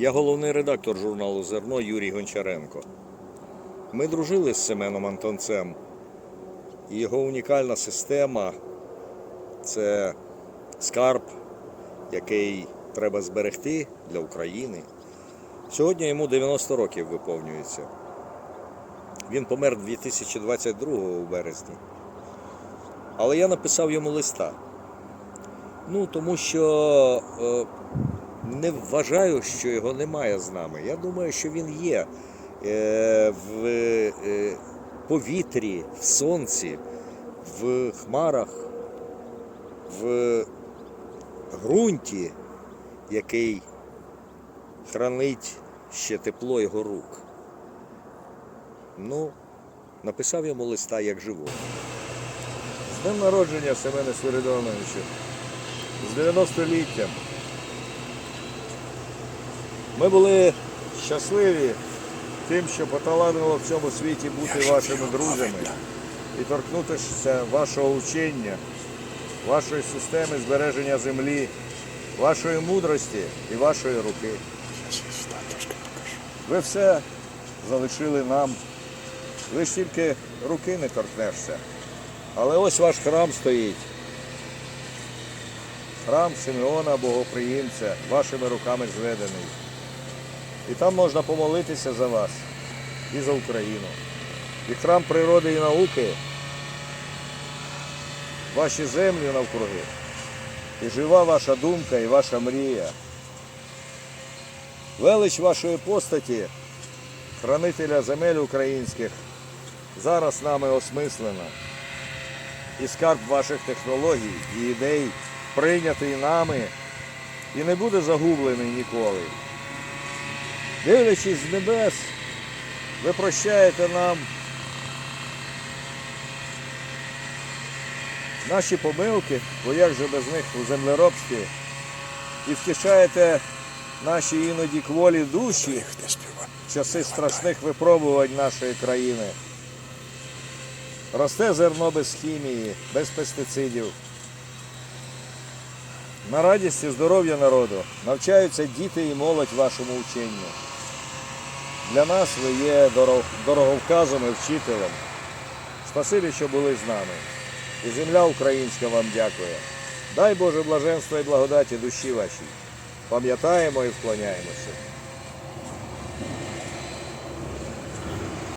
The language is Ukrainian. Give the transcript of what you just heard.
Я головний редактор журналу Зерно Юрій Гончаренко. Ми дружили з Семеном Антонцем. І його унікальна система це скарб, який треба зберегти для України. Сьогодні йому 90 років виповнюється. Він помер 2022 у березні. Але я написав йому листа. Ну, тому що е, не вважаю, що його немає з нами. Я думаю, що він є е, в е, повітрі, в сонці, в хмарах, в ґрунті, який хранить ще тепло його рук. Ну, написав йому листа як живого. З днем народження Семене Свиридоновичу, з 90-літтям. Ми були щасливі тим, що поталанило в цьому світі бути вашими друзями і торкнутися вашого учення, вашої системи збереження землі, вашої мудрості і вашої руки. Ви все залишили нам. Лиш тільки руки не торкнешся. Але ось ваш храм стоїть. Храм Симеона Богоприємця, вашими руками зведений. І там можна помолитися за вас і за Україну. І храм природи і науки, ваші землі навкруги. І жива ваша думка і ваша мрія. Велич вашої постаті, хранителя земель українських, зараз нами осмислена. І скарб ваших технологій і ідей прийнятий нами і не буде загублений ніколи. Дивлячись з небес, ви прощаєте нам наші помилки, бо як же без них у землеробстві, і втішаєте наші іноді кволі душі в часи страшних випробувань нашої країни. Росте зерно без хімії, без пестицидів. На радість і здоров'я народу навчаються діти і молодь вашому ученню. Для нас ви є дороговказом і вчителем. Спасибі, що були з нами. І земля українська вам дякує. Дай Боже блаженства і благодаті душі вашій. Пам'ятаємо і вклоняємося.